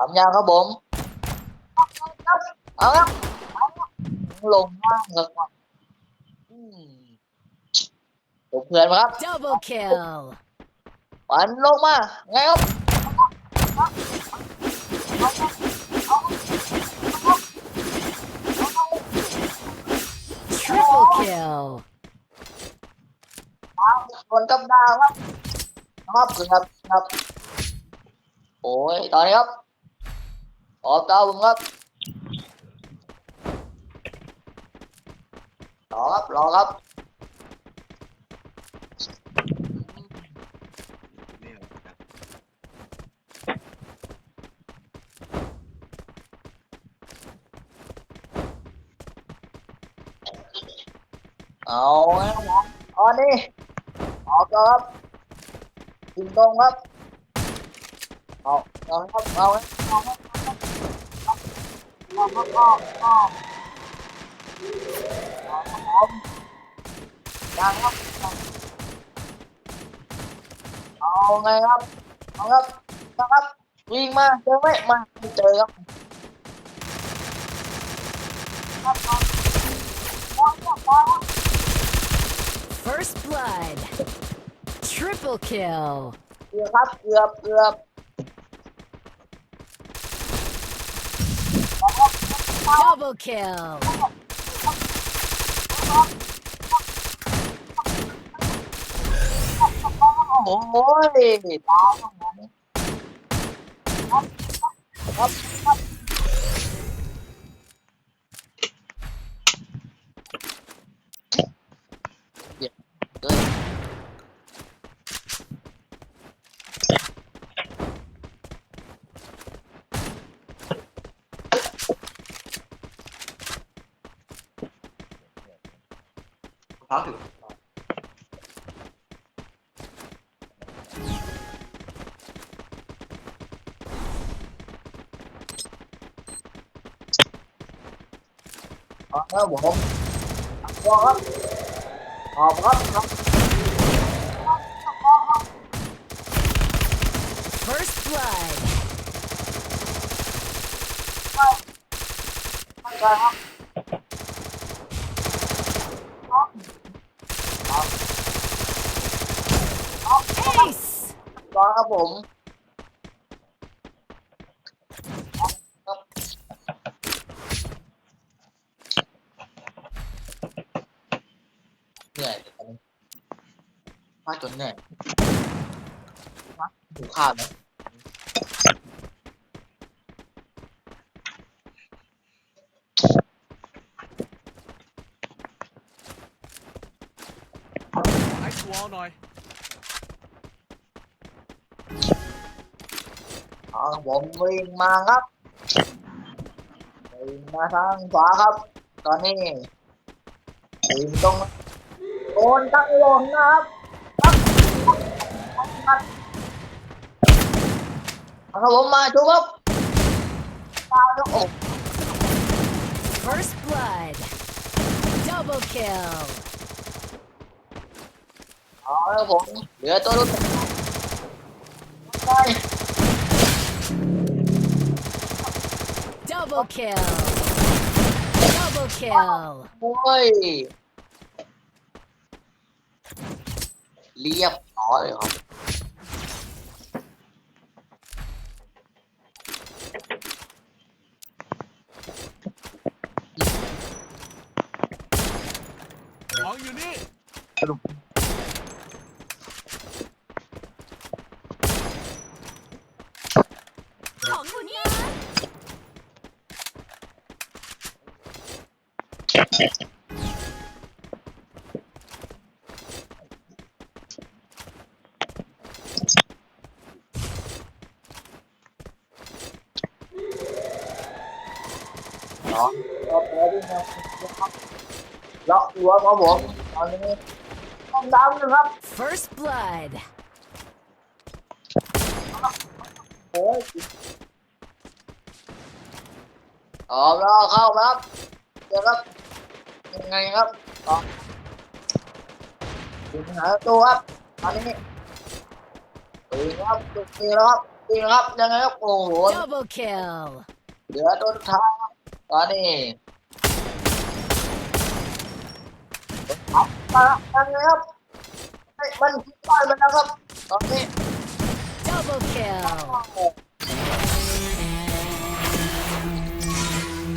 ามยาวครับผมเอาครับเอาครับลงมากเลยครับอืมตกเพื่อนมาครับ Double kill. ปันลงมาไงครับ Triple kill. ส่วนกับดาวครับครับครับครับ โอ้ย ตอนนี้ครับ ออกดาผมครับรอครับรอครับเอาครับเอาไงครับผมเอานี่ออกแล้วครับยิงตรงครับเอาเอาครับเอาครับ เอาครับเอาครับเอาครับเอาครับผมยังครับเอาไงครับเอาครับเอาครับวิ่งมาเจอไหมมาไม่เจอครับครับเอาเอาครับเอาครับ First blood. Triple kill. เกือบครับเกือบเกือบ Double kill. โ khó thử. Ờ, đó bộ ngon ờ, First blood. Ờ. ผมเหนื่อยตอนนี้พาจนเหนื่อยฮะหิวข้าวไหมไอ้ชัวร์หน่อย เอาครับผมวิ่งมาครับวิ่งมาทางขวาครับ ตอนนี้วิ่งตรงโอนตั้งลงนะครับครับครับเอาครับผมมาชูครับมาครับโอ้ First blood. Double kill. เอาครับผมเหลือตัวรุ่น Double kill. Double kill. โอ้ย เรียบร้อยครับของอยู่นี่ของอยู่นี่ เนาะก็แพ้ด้วยนะครับ ล็อกหัวครับผมตอนนี้ต้องดำนะครับ First blood. โอ้ยออกแล้วเข้าครับเดี๋ยวครับ ยังไงครับต่อถึงหาตัวครับตอนนี้ตื่นครับตื่นแล้วครับจริงครับยังไงครับโอ้โห Double kill. เหลือตัวสุดท้ายครับตอนนี้เอามายังไงครับให้มันคิดได้แล้วนะครับตอนนี้ Double kill. โอ้โห